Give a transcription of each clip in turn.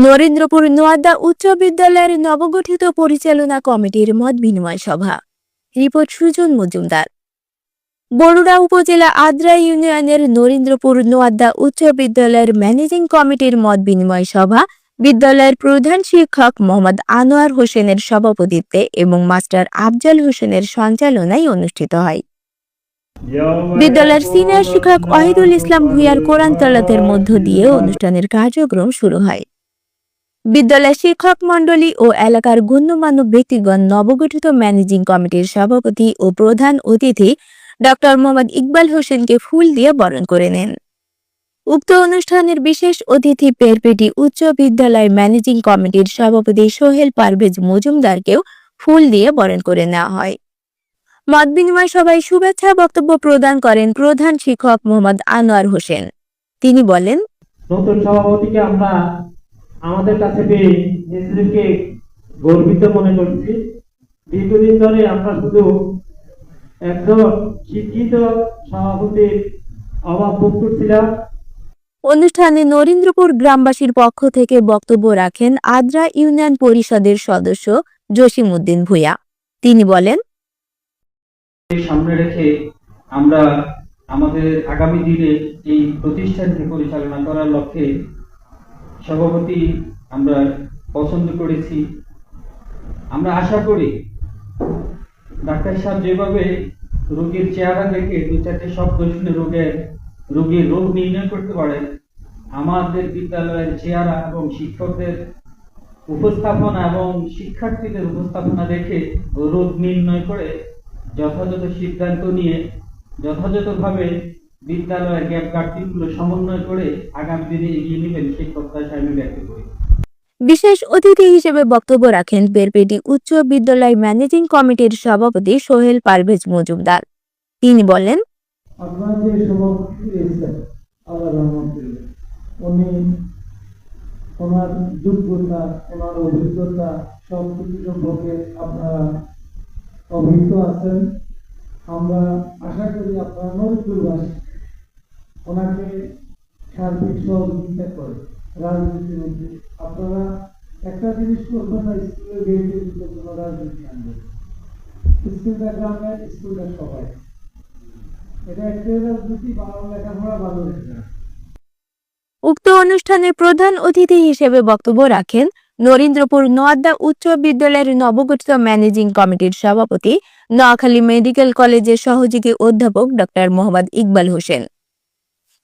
নরেন্দ্রপুর নোয়াদা উচ্চ বিদ্যালয়ের নবগঠিত পরিচালনা কমিটির মত বিনিময় সভা। রিপোর্ট সুজন মজুমদার। বরুড়া উপজেলা আদ্রা ইউনিয়নের নরেন্দ্রপুর নোয়াদা উচ্চ বিদ্যালয়ের ম্যানেজিং কমিটির মত বিনিময় সভা বিদ্যালয়ের প্রধান শিক্ষক মোহাম্মদ আনোয়ার হোসেনের সভাপতিত্বে এবং মাস্টার আফজাল হোসেনের সঞ্চালনায় অনুষ্ঠিত হয়। বিদ্যালয়ের সিনিয়র শিক্ষক ওয়াহিদুল ইসলাম ভুইয়ার কোরআন তালাতের মধ্য দিয়ে অনুষ্ঠানের কার্যক্রম শুরু হয়। বিদ্যালয় শিক্ষক মণ্ডলী ও এলাকার গণ্যমান্য ব্যক্তিগণ নবগঠিত ম্যানেজিং কমিটির সভাপতি ও প্রধান অতিথি ডক্টর মোহাম্মদ ইকবাল হোসেনকে ফুল দিয়ে বরণ করে নেন। উক্ত অনুষ্ঠানের বিশেষ অতিথি পেরপেটি উচ্চ বিদ্যালয় ম্যানেজিং কমিটির সভাপতি সোহেল পারভেজ মজুমদারকেও ফুল দিয়ে বরণ করে নেওয়া হয়। মত বিনিময় সভায় শুভেচ্ছা বক্তব্য প্রদান করেন প্রধান শিক্ষক মোহাম্মদ আনোয়ার হোসেন। তিনি বলেন, নতুন সভাপতিকে আমরা আমাদের কাছে পেয়ে নিজেদেরকে গর্বিত মনে করছি দীর্ঘদিন ধরে আমরা শুধু একজন শিক্ষিত সভাপতির অভাব ভোগ করছিলাম। অনুষ্ঠানে নরেন্দ্রপুর গ্রামবাসীর পক্ষ থেকে বক্তব্য রাখেন আদ্রা ইউনিয়ন পরিষদের সদস্য জসিম উদ্দিন ভূঁইয়া। তিনি বলেন সামনে রেখে আমরা আমাদের আগামী দিনে এই প্রতিষ্ঠানকে পরিচালনা করার লক্ষ্যে সভাপতি আমরা পছন্দ করেছি। আমরা আশা করি ডাক্তার সাহেব যেভাবে রোগীর চেহারা দেখে দু চারটে শব্দ শুনে রোগের, রোগীর রোগ নির্ণয় করতে পারে, আমাদের বিদ্যালয়ের চেহারা এবং শিক্ষকদের উপস্থাপনা এবং শিক্ষার্থীদের উপস্থাপনা দেখে রোগ নির্ণয় করে যথাযথ সিদ্ধান্ত নিয়ে যথাযথভাবে বিদ্যালয়ের গ্যাপ ঘাটতিগুলো সমন্বয় করে আগামী দিনে এগিয়ে নেবেন সেই প্রত্যাশা আমি ব্যক্ত করি। বিশেষ অতিথি হিসেবে বক্তব্য রাখেন বেরপেটি উচ্চ বিদ্যালয় ম্যানেজিং কমিটির সভাপতি সোহেল পারভেজ মজুমদার। তিনি বলেন আপনার যে সভাপতি রয়েছেন আল্লাহ রহমতুল্লাহ উনি ওনার যোগ্যতা ওনার অভিজ্ঞতা সব কিছু সম্পর্কে আপনারা অভিজ্ঞ আছেন। আমরা আশা করি আপনারা নজরুলবাসী ওনাকে সার্বিক সহযোগিতা করে, রাজনীতির মধ্যে। আপনারা একটা জিনিস করবেন না, স্কুলে বেরিয়ে দিতে কোনো রাজনীতি আনবেন স্কুলটা গ্রামের স্কুলটা সবাই। এটা একটা রাজনীতি, বাংলা লেখাপড়া ভালো লেখা উক্ত অনুষ্ঠানের প্রধান অতিথি হিসেবে বক্তব্য রাখেন নরেন্দ্রপুর নোয়াদা উচ্চ বিদ্যালয়ের নবগঠিত ম্যানেজিং কমিটির সভাপতি, নোয়াখালী মেডিকেল কলেজের সহযোগী অধ্যাপক ডক্টর মোহাম্মদ ইকবাল হোসেন।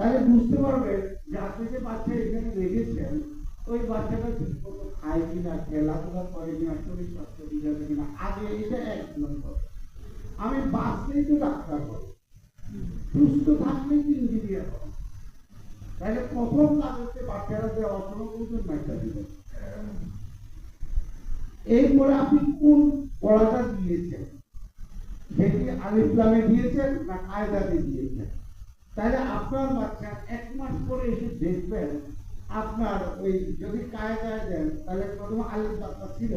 তাহলে বুঝতে পারবে যে আপনি যে বাচ্চা এখানে রেখেছেন, ওই বাচ্চাটা ঠিক মতো খায় কিনা, খেলাধুলা করে কিনা, শরীর স্বাস্থ্য ঠিক আছে কিনা, আগে এটা এক নম্বর। আমি বাঁচলেই তো ডাক্তার হব সুস্থ থাকলেই তো ইঞ্জিনিয়ার হব তাহলে প্রথম কাজ হচ্ছে বাচ্চারা যে অসম ওজন মাইটা দিবেন এরপরে আপনি কোন পড়াটা দিয়েছেন? সেটি আলিফলামে দিয়েছেন না কায়দাতে দিয়েছেন? তাহলে আপনার বাচ্চা এক মাস পরে এসে দেখবেন আপনার ওই যদি কায়দায় দেন, তাহলে প্রথম আলিফ বাচ্চা ছিল।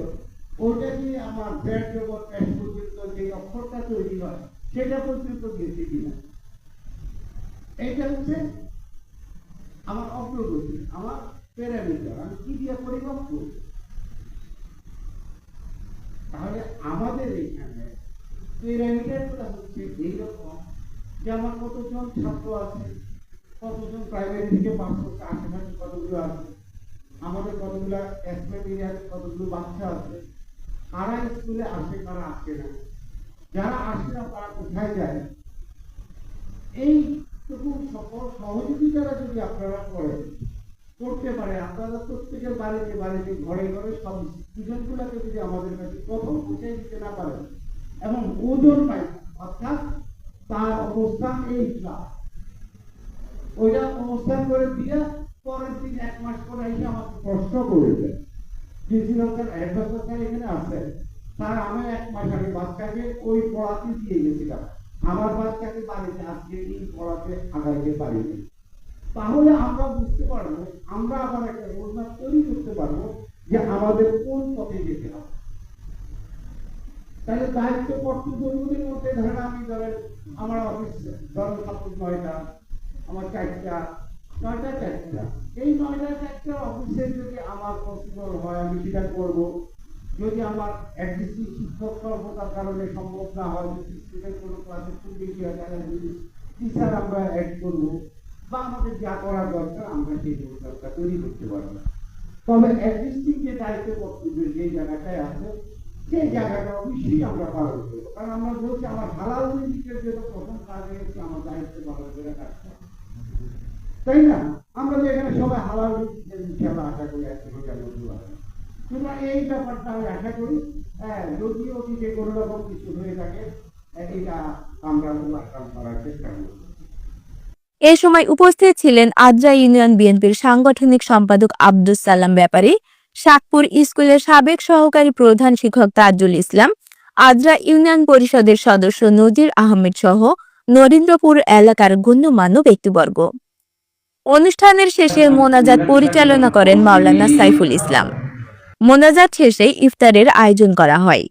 ওইটা দিয়ে আমার ব্যাট জগৎ প্যাস পর্যন্ত যে অক্ষরটা তৈরি হয়, সেটা পর্যন্ত গেছে কিনা। এইটা হচ্ছে আমার অগ্রগতি, আমার প্যারামিটার আমি কি দিয়ে পরিমাপ করব? তাহলে আমাদের এখানে প্যারামিটারটা হচ্ছে এইরকম যে আমার কতজন ছাত্র আছে, কতজন প্রাইভেট থেকে পাস করছে, আশেপাশে কতগুলো আছে? আমাদের কতগুলো এসপেট এরিয়াতে কতগুলো বাচ্চা আছে? কারা স্কুলে আসে, কারা আসে না? যারা আসে না, তারা কোথায় যায়? এইটুকু সকল সহযোগিতারা যদি আপনারা করেন, করতে পারে। আপনারা প্রত্যেকের বাড়িতে বাড়িতে, ঘরে ঘরে সব স্টুডেন্টগুলোকে যদি আমাদের কাছে প্রথম পৌঁছে দিতে না পারেন, এবং ওজন পাই অর্থাৎ তার অবস্থান এই ক্লাস ওইটা অবস্থান করে দিয়ে পরের দিন এক মাস পরে এসে আমাকে প্রশ্ন সরকার অ্যাডভান্স সরকার এখানে তার আমি এক মাস আগে বাচ্চাকে ওই পড়াতে দিয়ে গেছিলাম। আমার বাচ্চাকে বাড়িতে আজকে এই পড়াতে আগাইতে পারিনি। তাহলে আমরা বুঝতে পারব, আমরা আবার একটা রোডম্যাপ তৈরি করতে পারব যে আমাদের কোন পথে যেতে হবে। তাহলে দায়িত্ব কর্তব্যগুলির মধ্যে ধরেন আমি ধরেন আমার অফিস ধরেন সাপোজ নয়টা, আমার চারটা, নয়টা চারটা। এই নয়টা চারটা অফিসে যদি আমার পসিবল হয়, আমি সেটা করব। যদি আমার একদিন শিক্ষক স্বল্পতার কারণে সম্ভব না হয়, যদি স্টুডেন্ট কোনো ক্লাসে খুব বেশি হয়, তাহলে টিচার আমরা অ্যাড করব বা আমাদের যা করার দরকার, আমরা সেই দরকার তৈরি করতে পারব। তবে এক্সিস্টিং যে দায়িত্ব কর্তব্য যে জায়গাটায় আছে সেই জায়গাটা অবশ্যই আমরা পালন করব কারণ আমরা বলছি, আমার হালাল দিকের জন্য প্রথম কাজে হচ্ছে আমার দায়িত্ব পালন করে রাখতে তাই না? আমরা যে এখানে সবাই হালাল দিকে আমরা আশা করি মজুর হবে সুতরাং এই ব্যাপারটা আমি আশা করি হ্যাঁ যদি অতীতে কোনো রকম কিছু হয়ে থাকে এটা আমরা ওভারকাম করার চেষ্টা করব। এ সময় উপস্থিত ছিলেন আদ্রা ইউনিয়ন বিএনপির সাংগঠনিক সম্পাদক আব্দুস সালাম ব্যাপারী। শাকপুর স্কুলের সাবেক সহকারী প্রধান শিক্ষক তাজুল ইসলাম, আদ্রা ইউনিয়ন পরিষদের সদস্য নজির আহমেদ সহ নরেন্দ্রপুর এলাকার গণ্যমান্য ব্যক্তিবর্গ। অনুষ্ঠানের শেষে মোনাজাত পরিচালনা করেন মাওলানা সাইফুল ইসলাম। মোনাজাত শেষে ইফতারের আয়োজন করা হয়।